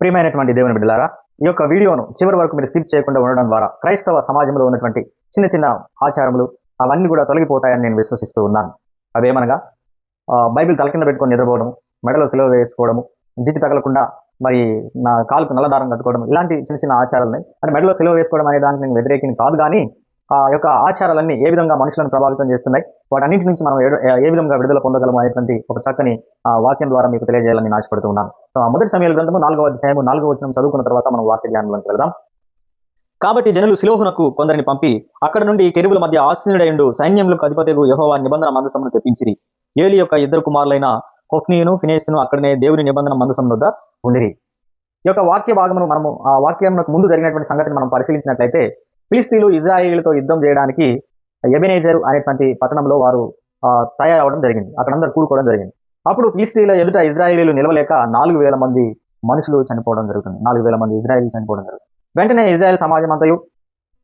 ప్రియమైనటువంటి దేవుని బిడ్డలారా ఈ యొక్క వీడియోను చివరి వరకు మీరు స్కిప్ చేయకుండా ఉండడం ద్వారా క్రైస్తవ సమాజంలో ఉన్నటువంటి చిన్న చిన్న ఆచారములు అవన్నీ కూడా తొలగిపోతాయని నేను విశ్వసిస్తూ ఉన్నాను. అదేమనగా బైబిల్ తల కింద పెట్టుకొని నిద్రపోవడం మెడలో సెలవు వేసుకోవడము జిట్టు తగలకుండా మరి నా కాలుకు నల్లదారం కట్టుకోవడం ఇలాంటి చిన్న చిన్న ఆచారాలని అంటే మెడలో సెలవు వేసుకోవడం అనే దానికి నేను వ్యతిరేకిని కాదు కానీ ఆ యొక్క ఆచారాలన్నీ ఏ విధంగా మనుషులను ప్రభావితం చేస్తున్నాయి? వాటన్నింటి నుంచి మనం ఏ- విధంగా విడుదల పొందగలము అనేటువంటి ఒక చక్కని ఆ, వాక్యం ద్వారా మీకు తెలియజేయాలని నేను ఆశపడుతూ ఉన్నాను. మొదటి సమయాల గ్రంథము నాలుగవ అధ్యాయము నాలుగవ వచనం చదువుకున్న తర్వాత మనం వాక్య జ్ఞానంలోకి వెళ్దాం. కాబట్టి జనులు సిలోహునకు కొందరిని పంపి అక్కడ నుండి కెరువుల మధ్య ఆశీనుడైండు సైన్యంలో అధిపతికు యహోవా నిబంధన మందసమును తెప్పించిరి. ఏలి యొక్క ఇద్దరు కుమారులైన హొఫ్నీయును ఫినేసును అక్కడనే దేవుని నిబంధన మందసం వద్ద ఉండిరి. ఈ యొక్క వాక్య భాగమును మనము ఆ వాక్యంకు ముందు జరిగినటువంటి సంగతిని మనం పరిశీలించినట్లయితే ఫిలిస్తీన్లు ఇజ్రాయేలీలతో యుద్ధం చేయడానికి ఎబెనేజర్ అనేటువంటి పట్టణంలో వారు తయారవడం జరిగింది. అక్కడ అందరూ కూడుకోవడం జరిగింది. అప్పుడు ఫిలిస్తీన్ల ఎదుట ఇజ్రాయేలీలు నిలవలేక నాలుగు వేల మంది మనుషులు చనిపోవడం జరుగుతుంది. నాలుగు వేల మంది ఇజ్రాయిల్ చనిపోవడం జరుగుతుంది. వెంటనే ఇజ్రాయెల్ సమాజం అంతయు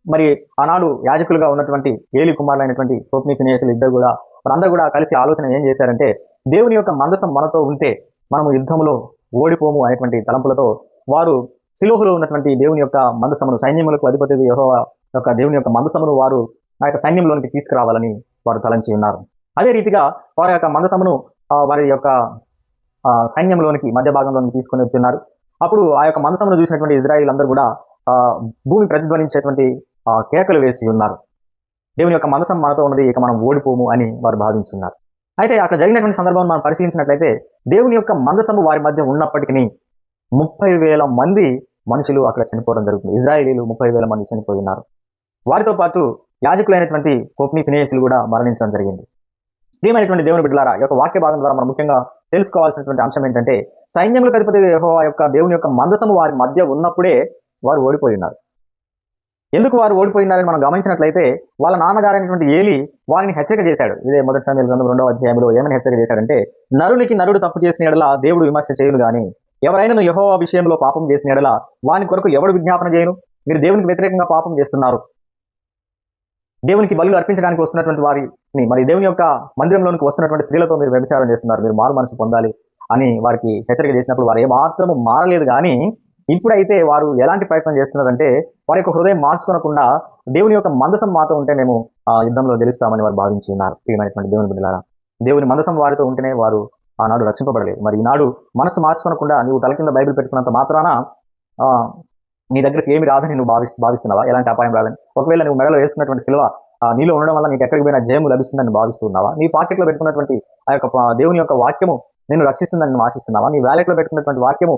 మరి ఆనాడు యాజకులుగా ఉన్నటువంటి ఏలి కుమారులైనటువంటి కోప్ని ఫినేసులు ఇద్దరు కూడా వారందరూ కూడా కలిసి ఆలోచన ఏం చేశారంటే దేవుని యొక్క మందసం మనతో ఉంటే మనము యుద్ధంలో ఓడిపోము అనేటువంటి తలంపులతో వారు సిలోహులో ఉన్నటువంటి దేవుని యొక్క మందసమును సైన్యములకు అధిపతి యహో యొక్క దేవుని యొక్క మందసమును వారు ఆ యొక్క సైన్యంలోనికి తీసుకురావాలని వారు తలంచి ఉన్నారు. అదే రీతిగా వారి యొక్క మందసమును వారి యొక్క ఆ, సైన్యంలోనికి మధ్య భాగంలోనికి తీసుకొని వెళ్తున్నారు అప్పుడు ఆ యొక్క మందసమును చూసినటువంటి ఇజ్రాయిల్ అందరూ కూడా భూమి ప్రతిధ్వనించేటువంటి కేకలు వేసి ఉన్నారు. దేవుని యొక్క మనసం మనతో ఉన్నది ఇక మనం ఓడిపోము అని వారు భావించున్నారు. అయితే అక్కడ జరిగినటువంటి సందర్భం మనం పరిశీలించినట్లయితే దేవుని యొక్క మందసము వారి మధ్య ఉన్నప్పటికీ ముప్పై వేల మంది మనుషులు అక్కడ చనిపోవడం జరుగుతుంది. ఇజ్రాయేలీలు ముప్పై వేల మంది చనిపోయి ఉన్నారు వారితో పాటు యాజకులైనటువంటి కోప్ని ఫినేసులు కూడా మరణించడం జరిగింది. ప్రియమైనటువంటి దేవుని బిడ్డలారా ఈ యొక్క వాక్య భాగం ద్వారా మనం ముఖ్యంగా తెలుసుకోవాల్సినటువంటి అంశం ఏంటంటే సైన్యములకు అధిపతి యొక్క దేవుని యొక్క మందసము వారి మధ్య ఉన్నప్పుడే వారు ఓడిపోయి ఉన్నారు ఎందుకు వారు ఓడిపోయినారని మనం గమనించినట్లయితే వాళ్ళ నాన్నగారైనటువంటి ఏలి వారిని హెచ్చరిక చేశాడు. ఇదే మొదటి సమయంలో రెండవ అధ్యాయంలో ఏమైనా హెచ్చరిక చేశాడంటే నరునికి నరుడు తప్పు చేసిన ఎడల దేవుడు విమర్శ చేయను గాని ఎవరైనా యహో విషయంలో పాపం చేసిన ఎడల వాని కొరకు ఎవడు విజ్ఞాపన చేయను? మీరు దేవునికి వ్యతిరేకంగా పాపం చేస్తున్నారు. దేవునికి బలులు అర్పించడానికి వస్తున్నటువంటి వారిని మరి దేవుని యొక్క మందిరంలోనికి వస్తున్నటువంటి స్త్రీలతో మీరు వ్యభిచారం చేస్తున్నారు. మీరు మారు మనసు పొందాలి అని వారికి హెచ్చరిక చేసినప్పుడు వారు ఏమాత్రము మారలేదు కానీ ఇప్పుడైతే వారు ఎలాంటి ప్రయత్నం చేస్తున్నారంటే వారి యొక్క హృదయం మార్చుకోనకుండా దేవుని యొక్క మందసం మాతో ఉంటే మేము ఆ యుద్ధంలో గెలుస్తామని వారు భావించి ఉన్నారు. ప్రియమైనటువంటి దేవుని బిడ్డలారా దేవుని మందసం వారితో ఉంటేనే వారు ఆనాడు రక్షింపబడలేదు. మరి ఈనాడు మనసు మార్చుకోనకుండా నీవు తల కింద బైబిల్ పెట్టుకున్నంత మాత్రాన నీ దగ్గరికి ఏమి రాదని నువ్వు భావి భావిస్తున్నావా? ఎలాంటి అపాయం రాదని. ఒకవేళ నువ్వు మెడలో వేసుకున్నటువంటి సిల్వ నీలో ఉండడం వల్ల నీకు ఎక్కడికి పోయినా జయము లభిస్తుందని భావిస్తున్నావా నీ పాకెట్లో పెట్టుకున్నటువంటి ఆ యొక్క దేవుని యొక్క వాక్యము నేను రక్షిస్తుందని నువ్వు ఆశిస్తున్నావా? నీ వ్యాలెట్లో పెట్టుకున్నటువంటి వాక్యము